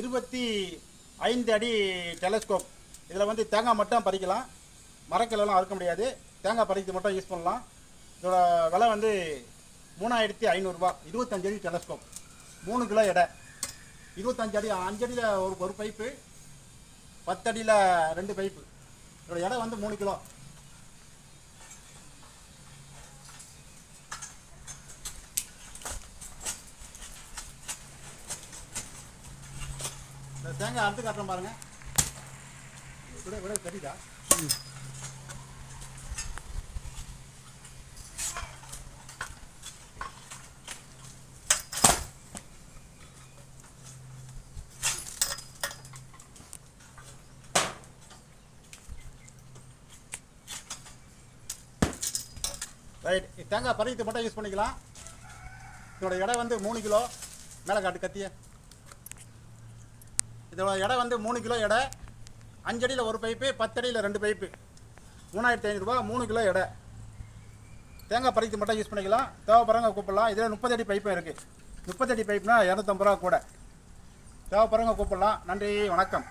இருபத்தி ஐந்து அடி டெலஸ்கோப் இதில் வந்து தேங்காய் மட்டும் பறிக்கலாம். மரக்கிளெல்லாம் அறுக்க முடியாது. தேங்காய் பறிக்கிறது மட்டும் யூஸ் பண்ணலாம். இதோட விலை வந்து மூணாயிரத்தி ஐநூறுரூவா இருபத்தஞ்சு அடி டெலஸ்கோப் மூணு கிலோ எடை. இருபத்தஞ்சு அடி அஞ்சு அடியில் ஒரு ஒரு பைப்பு பத்தடியில் ரெண்டு பைப்பு இதோட எடை வந்து மூணு கிலோ. தேங்காய் அறுத்து காட்டுறோம் பாருங்க. விட விட தெரியுதா ரைட் தேங்காய் பறித்து மட்டும் யூஸ் பண்ணிக்கலாம். இதோட எடை வந்து மூணு கிலோ மேலே காட்டு கத்திய. இதோட எடை வந்து மூணு கிலோ எடை அஞ்சடியில் ஒரு பைப்பு பத்தடியில் ரெண்டு பைப்பு. மூணாயிரத்தி ஐநூறுரூவா மூணு கிலோ எடை. தேங்காய் பறித்து மட்டும் யூஸ் பண்ணிக்கலாம். தேவைப்படுறவங்க கூப்பிடலாம். இதில் முப்பது அடி பைப்பும் இருக்குது முப்பத்தடி பைப்புனா இரநூத்தம்பது ரூபா கூட. தேவைப்படுறவங்க கூப்பிடலாம். நன்றி வணக்கம்.